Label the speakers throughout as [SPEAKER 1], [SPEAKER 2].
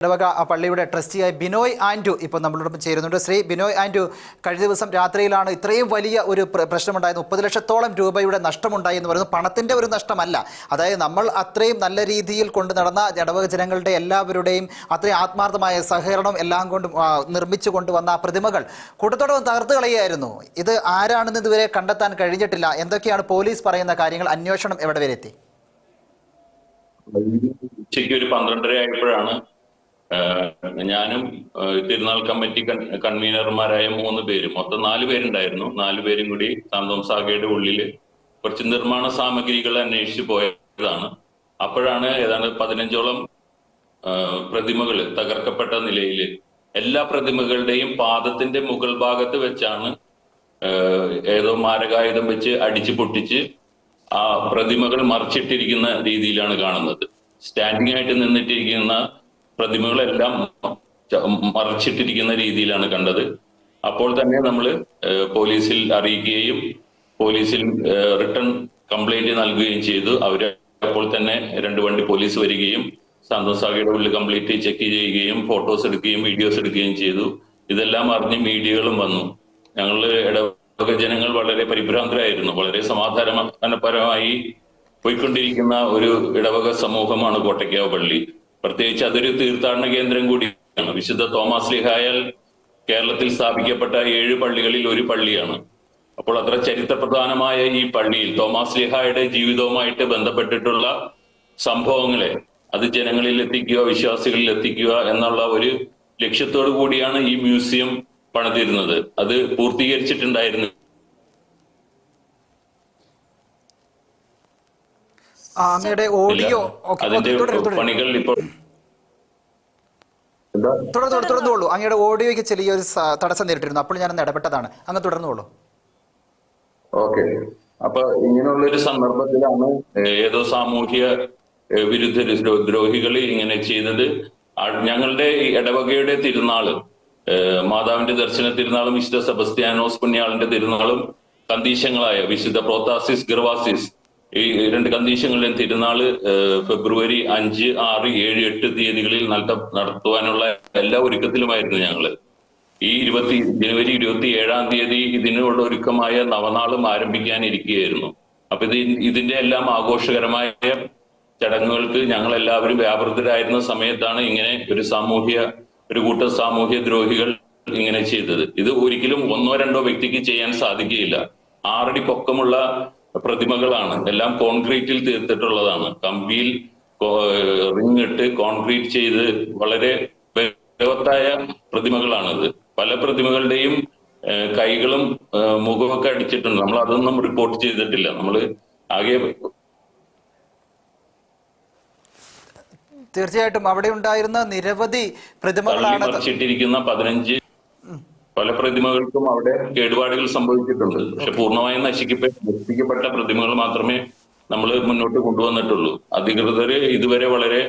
[SPEAKER 1] ഇടവക പള്ളിയുടെ ട്രസ്റ്റിയായ ബിനോയ് ആൻഡു ഇപ്പോൾ നമ്മളോടൊപ്പം ചേരുന്നുണ്ട്. ശ്രീ ബിനോയ് ആൻഡു കഴിഞ്ഞ ദിവസം രാത്രിയിലാണ് ഇത്രയും വലിയ ഒരു പ്ര- പ്രശ്നമുണ്ടായത്. മുപ്പത് ലക്ഷത്തോളം രൂപയുടെ നഷ്ടമുണ്ടായി എന്ന് പറയുന്നത് പണത്തിന്റെ ഒരു നഷ്ടമല്ല. അതായത് നമ്മൾ അത്രയും നല്ല രീതിയിൽ കൊണ്ട് നടന്ന ഇടവക ജനങ്ങളുടെ എല്ലാവരുടെയും അത്രയും ആത്മാർത്ഥമായ സഹകരണം എല്ലാം കൊണ്ടും നിർമ്മിച്ചു കൊണ്ടുവന്ന പ്രതിമകൾ കൂട്ടത്തോടൊപ്പം തകർത്ത് കളയായിരുന്നു ഇത് ആരാണെന്ന് ഇതുവരെ കണ്ടെത്താൻ കഴിഞ്ഞിട്ടില്ല. എന്തൊക്കെയാണ് പോലീസ് പറയുന്ന കാര്യങ്ങൾ? അന്വേഷണം എവിടെ വരെ എത്തി?
[SPEAKER 2] ഉച്ചയ്ക്ക് ഒരു പന്ത്രണ്ടര ആയപ്പോഴാണ് ഞാനും തിരുനാൾ കമ്മിറ്റി കൺവീനർമാരായ മൂന്ന് പേര് മൊത്തം നാല് പേരുണ്ടായിരുന്നു. നാല് പേരും കൂടി സാന്തോം സാഗയുടെ ഉള്ളിൽ കുറച്ച് നിർമ്മാണ സാമഗ്രികൾ അന്വേഷിച്ചു പോയതാണ്. അപ്പോഴാണ് ഏതാണ്ട് പതിനഞ്ചോളം പ്രതിമകൾ തകർക്കപ്പെട്ട നിലയിൽ എല്ലാ പ്രതിമകളുടെയും പാദത്തിന്റെ മുകൾ ഭാഗത്ത് വെച്ചാണ് ഏതോ മാരകായുധം വെച്ച് അടിച്ചു പൊട്ടിച്ച് ആ പ്രതിമകൾ മറിച്ചിട്ടിരിക്കുന്ന രീതിയിലാണ് കാണുന്നത്. സ്റ്റാൻഡിംഗ് ആയിട്ട് നിന്നിട്ടിരിക്കുന്ന പ്രതിമകളെല്ലാം മറച്ചിട്ടിരിക്കുന്ന രീതിയിലാണ് കണ്ടത്. അപ്പോൾ തന്നെ നമ്മൾ പോലീസിൽ അറിയിക്കുകയും പോലീസിൽ റിട്ടേൺ കംപ്ലൈന്റ് നൽകുകയും ചെയ്തു. അവർ അപ്പോൾ തന്നെ രണ്ട് വണ്ടി പോലീസ് വരികയും സന്തോഷാഗയുടെ ഉള്ളിൽ കംപ്ലീറ്റ് ചെക്ക് ചെയ്യുകയും ഫോട്ടോസ് എടുക്കുകയും വീഡിയോസ് എടുക്കുകയും ചെയ്തു. ഇതെല്ലാം അറിഞ്ഞ് മീഡിയകളും വന്നു. ഞങ്ങൾ ഇടവക ജനങ്ങൾ വളരെ പരിഭ്രാന്തരായിരുന്നു. വളരെ സമാധാനപരമായി പോയിക്കൊണ്ടിരിക്കുന്ന ഒരു ഇടവക സമൂഹമാണ് കോട്ടയ്ക്കാവ് പള്ളി. പ്രത്യേകിച്ച് അതൊരു തീർത്ഥാടന കേന്ദ്രം കൂടിയാണ്. വിശുദ്ധ തോമസ് ലിഹായാൽ കേരളത്തിൽ സ്ഥാപിക്കപ്പെട്ട ഏഴ് പള്ളികളിൽ ഒരു പള്ളിയാണ്. അപ്പോൾ അത്ര ചരിത്രപ്രധാനമായ ഈ പള്ളിയിൽ തോമസ് ലിഹായുടെ ജീവിതവുമായിട്ട് ബന്ധപ്പെട്ടിട്ടുള്ള സംഭവങ്ങളെ അത് ജനങ്ങളിൽ എത്തിക്കുക വിശ്വാസികളിൽ എത്തിക്കുക എന്നുള്ള ഒരു ലക്ഷ്യത്തോടു കൂടിയാണ് ഈ മ്യൂസിയം പണിതിരുന്നത്. അത് പൂർത്തീകരിച്ചിട്ടുണ്ടായിരുന്നു
[SPEAKER 1] ആ, അങ്ങയുടെ ഓഡിയോ.
[SPEAKER 2] പണികൾ ഇപ്പോൾ
[SPEAKER 1] തുടർന്ന് തുടർന്നുള്ളൂ അങ്ങയുടെ ഓഡിയോയ്ക്ക് ചെറിയൊരു തടസ്സം നേരിട്ടിരുന്നു. അപ്പോൾ ഞാൻ ഇടപെട്ടതാണ്. അങ്ങ് തുടർന്നുള്ളൂ
[SPEAKER 2] ഓക്കെ. അപ്പൊ ഇങ്ങനെയുള്ള ഒരു സന്ദർഭത്തിലാണ് ഏതോ സാമൂഹ്യ വിരുദ്ധ ദ്രോഹികൾ ഇങ്ങനെ ചെയ്തത് ഞങ്ങളുടെ ഇടവകയുടെ തിരുനാൾ മാതാവിന്റെ ദർശന തിരുനാളും വിശുദ്ധ സെബസ്ത്യാനോസ് പുണ്യാളിന്റെ തിരുനാളും കന്തീശങ്ങളായ വിശുദ്ധ പ്രോത്താസിസ് ഗർവാസിസ് ഈ രണ്ട് കന്തീശങ്ങളുടെയും തിരുനാൾ ഫെബ്രുവരി അഞ്ച് ആറ് ഏഴ് എട്ട് തീയതികളിൽ നടത്ത- നടത്തുവാനുള്ള എല്ലാ ഒരുക്കത്തിലുമായിരുന്നു ഞങ്ങൾ. ഈ ഇരുപത്തി ജനുവരി ഇരുപത്തി ഏഴാം തീയതി ഇതിനുള്ള ഒരുക്കമായ നവനാളും ആരംഭിക്കാനിരിക്കുകയായിരുന്നു. അപ്പൊ ഇത് ഇതിന്റെ എല്ലാം ആഘോഷകരമായ ചടങ്ങുകൾക്ക് ഞങ്ങൾ എല്ലാവരും വ്യാപൃതരായിരുന്ന സമയത്താണ് ഇങ്ങനെ ഒരു സാമൂഹ്യ ഒരു കൂട്ട സാമൂഹ്യ ദ്രോഹികൾ ഇങ്ങനെ ചെയ്തത്. ഇത് ഒരിക്കലും ഒന്നോ രണ്ടോ വ്യക്തിക്ക് ചെയ്യാൻ സാധിക്കുകയില്ല. ആറടി പൊക്കമുള്ള പ്രതിമകളാണ്. എല്ലാം കോൺക്രീറ്റിൽ തീർത്തിട്ടുള്ളതാണ്. കമ്പിയിൽ റിങ് ഇട്ട് കോൺക്രീറ്റ് ചെയ്ത് വളരെ ബലവത്തായ പ്രതിമകളാണിത്. പല പ്രതിമകളുടെയും കൈകളും മുഖമൊക്കെ അടിച്ചിട്ടുണ്ട്. നമ്മൾ അതൊന്നും റിപ്പോർട്ട് ചെയ്തിട്ടില്ല. നമ്മൾ ആകെ
[SPEAKER 1] തീർച്ചയായിട്ടും അവിടെ ഉണ്ടായിരുന്ന നിരവധി പ്രതിമകളാണ്
[SPEAKER 2] പതിനഞ്ച് പല പ്രതിമകൾക്കും അവിടെ കേടുപാടുകൾ സംഭവിച്ചിട്ടുണ്ട്. പക്ഷെ പൂർണമായും നശിക്കപ്പെട്ട പ്രതിമകൾ മാത്രമേ നമ്മൾ മുന്നോട്ട് കൊണ്ടുവന്നിട്ടുള്ളൂ. അധികൃതർ ഇതുവരെ വളരെ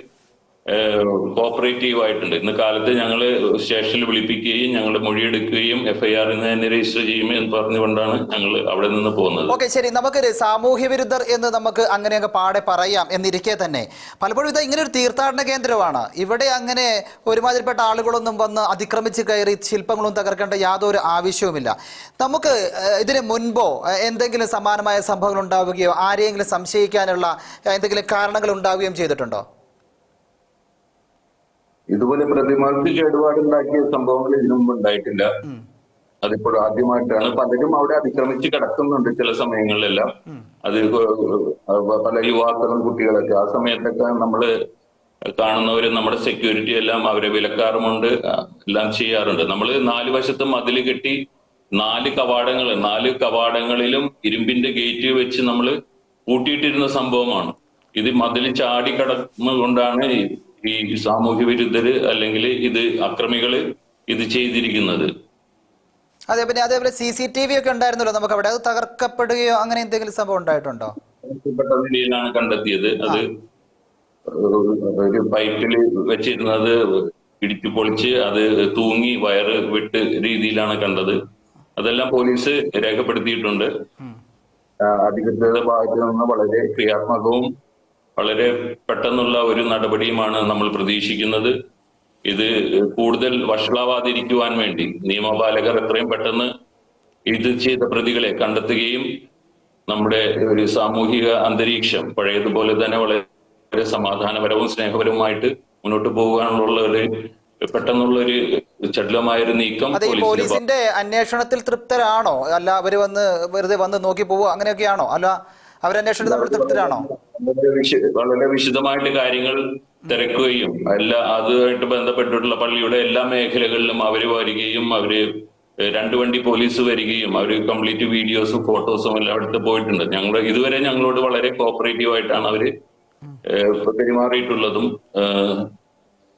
[SPEAKER 2] കോപ്പറേറ്റീവ് ആയിട്ടുണ്ട്. ഇന്ന് കാലത്ത് ഞങ്ങൾ സ്റ്റേഷനിൽ വിളിപ്പിക്കുകയും ഞങ്ങൾ മൊഴിയെടുക്കുകയും എഫ്ഐആർ ഇന്ന് തന്നെ രജിസ്റ്റർ ചെയ്യും എന്ന് പറഞ്ഞുകൊണ്ടാണ് ഞങ്ങൾ അവിടെ നിന്ന് പോകുന്നത്.
[SPEAKER 1] ഓക്കെ ശരി. നമുക്ക് സാമൂഹ്യ വിരുദ്ധർ എന്ന് നമുക്ക് അങ്ങനെ അങ്ങ് പാടെ പറയാം എന്നിരിക്കെ തന്നെ. പലപ്പോഴും ഇത് ഇങ്ങനെ ഒരു തീർത്ഥാടന കേന്ദ്രമാണ്. ഇവിടെ അങ്ങനെ ഒരുമാതിരിപ്പെട്ട ആളുകളൊന്നും വന്ന് അതിക്രമിച്ച് കയറി ശില്പങ്ങളും തകർക്കേണ്ട യാതൊരു ആവശ്യവുമില്ല. നമുക്ക് ഇതിന് മുൻപോ എന്തെങ്കിലും സമാനമായ സംഭവങ്ങൾ ഉണ്ടാവുകയോ ആരെയെങ്കിലും സംശയിക്കാനുള്ള എന്തെങ്കിലും കാരണങ്ങൾ ഉണ്ടാവുകയും ചെയ്തിട്ടുണ്ടോ?
[SPEAKER 2] ഇതുപോലെ പ്രതിമകൾക്ക് കേടുപാടുണ്ടാക്കിയ സംഭവങ്ങൾ ഇതിനു മുമ്പ് ഉണ്ടായിട്ടില്ല. അതിപ്പോൾ ആദ്യമായിട്ടാണ്. പലരും അവിടെ അതിക്രമിച്ച് കിടക്കുന്നുണ്ട് ചില സമയങ്ങളിലെല്ലാം. അത് പല യുവാക്കളും കുട്ടികളൊക്കെ. ആ സമയത്തൊക്കെ നമ്മൾ കാണുന്നവര് നമ്മുടെ സെക്യൂരിറ്റി എല്ലാം അവരെ വിലക്കാറുമുണ്ട് എല്ലാം ചെയ്യാറുണ്ട്. നമ്മൾ നാല് വശത്തും മതിൽ കെട്ടി നാല് കവാടങ്ങൾ നാല് കവാടങ്ങളിലും ഇരുമ്പിന്റെ ഗേറ്റ് വെച്ച് നമ്മൾ കൂട്ടിയിട്ടിരുന്ന സംഭവമാണ്. ഇത് മതിൽ ചാടി കടന്നുകൊണ്ടാണ് ഈ സാമൂഹ്യ വിരുദ്ധര് അല്ലെങ്കിൽ ഇത് അക്രമികൾ ഇത് ചെയ്തിരിക്കുന്നത്.
[SPEAKER 1] അതെ പിന്നെ അതേപോലെ സി സി ടി വി ഒക്കെ ഉണ്ടായിരുന്നല്ലോ നമുക്ക് അവിടെ അത് തകർക്കപ്പെടുകയോ അങ്ങനെ എന്തെങ്കിലും സംഭവം ഉണ്ടായിട്ടുണ്ടോ?
[SPEAKER 2] നിലയിലാണ് കണ്ടെത്തിയത്. അത് ഒരു പൈപ്പിൽ വെച്ചിരുന്നത് ഇടിച്ചു പൊളിച്ച് അത് തൂങ്ങി വയറ് വിട്ട് രീതിയിലാണ് കണ്ടത്. അതെല്ലാം പോലീസ് രേഖപ്പെടുത്തിയിട്ടുണ്ട്. അധികൃതരുടെ ഭാഗത്ത് നിന്ന് വളരെ ക്രിയാത്മകവും വളരെ പെട്ടെന്നുള്ള ഒരു നടപടിയുമാണ് നമ്മൾ പ്രതീക്ഷിക്കുന്നത്. ഇത് കൂടുതൽ വഷളാവാതിരിക്കുവാൻ വേണ്ടി നിയമപാലകർ എത്രയും പെട്ടെന്ന് ഇത് ചെയ്ത പ്രതികളെ കണ്ടെത്തുകയും നമ്മുടെ ഒരു സാമൂഹിക അന്തരീക്ഷം പഴയതുപോലെ തന്നെ വളരെ സമാധാനപരവും സ്നേഹപരവുമായിട്ട് മുന്നോട്ട് പോകാനുള്ള ഒരു പെട്ടെന്നുള്ള ഒരു ചടുലമായ ഒരു നീക്കം പോലീസിന്റെ
[SPEAKER 1] അന്വേഷണത്തിൽ തൃപ്തരാണോ? അല്ല അവർ വന്ന് വെറുതെ വന്ന് നോക്കി പോവുക അങ്ങനെയൊക്കെയാണോ? അല്ല അവരന്വേഷണത്തിൽ തൃപ്തരാണോ?
[SPEAKER 2] വളരെ വിശ- വളരെ വിശദമായിട്ട് കാര്യങ്ങൾ തിരക്കുകയും എല്ലാ അതുമായിട്ട് ബന്ധപ്പെട്ടിട്ടുള്ള പള്ളിയുടെ എല്ലാ മേഖലകളിലും അവർ വരികയും അവർ രണ്ടു വണ്ടി പോലീസ് വരികയും അവർ കംപ്ലീറ്റ് വീഡിയോസും ഫോട്ടോസും എല്ലാം എടുത്ത് പോയിട്ടുണ്ട്. ഞങ്ങൾ ഇതുവരെ ഞങ്ങളോട് വളരെ കോപ്പറേറ്റീവ് ആയിട്ടാണ് അവർ പെരുമാറിയിട്ടുള്ളതും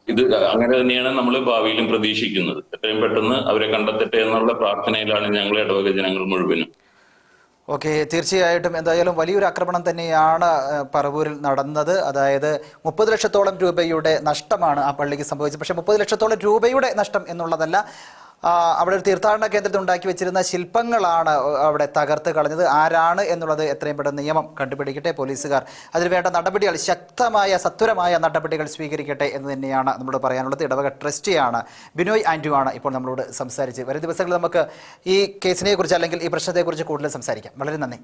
[SPEAKER 2] ഇത് അങ്ങനെ തന്നെയാണ് നമ്മൾ ഭാവിയിലും പ്രതീക്ഷിക്കുന്നത്. എത്രയും പെട്ടെന്ന് അവരെ കണ്ടെത്തട്ടെ എന്നുള്ള പ്രാർത്ഥനയിലാണ് ഞങ്ങൾ ഇടവക ജനങ്ങൾ മുഴുവനും.
[SPEAKER 1] ഓക്കെ തീർച്ചയായിട്ടും എന്തായാലും വലിയൊരു ആക്രമണം തന്നെയാണ് പറവൂരിൽ നടന്നത്. അതായത് മുപ്പത് ലക്ഷത്തോളം രൂപയുടെ നഷ്ടമാണ് ആ പള്ളിക്ക് സംഭവിച്ചത്. പക്ഷേ മുപ്പത് ലക്ഷത്തോളം രൂപയുടെ നഷ്ടം എന്നുള്ളതല്ല അവിടെ ഒരു തീർത്ഥാടന കേന്ദ്രത്തിൽ ഉണ്ടാക്കി വെച്ചിരുന്ന ശില്പങ്ങളാണ് അവിടെ തകർത്ത് കളഞ്ഞത്. ആരാണ് എന്നുള്ളത് എത്രയും പെട്ടെന്ന് നിയമം കണ്ടുപിടിക്കട്ടെ പോലീസുകാർ. അതിന് വേണ്ട നടപടികൾ ശക്തമായ സത്വരമായ നടപടികൾ സ്വീകരിക്കട്ടെ എന്ന് തന്നെയാണ് നമ്മളോട് പറയാനുള്ളത്. ഇടവക ട്രസ്റ്റിയാണ് ബിനോയ് ആൻഡ്രു ആണ് ഇപ്പോൾ നമ്മളോട് സംസാരിച്ച്. വരും ദിവസങ്ങളിൽ നമുക്ക് ഈ കേസിനെ കുറിച്ച് അല്ലെങ്കിൽ ഈ പ്രശ്നത്തെക്കുറിച്ച് കൂടുതൽ സംസാരിക്കാം. വളരെ നന്ദി.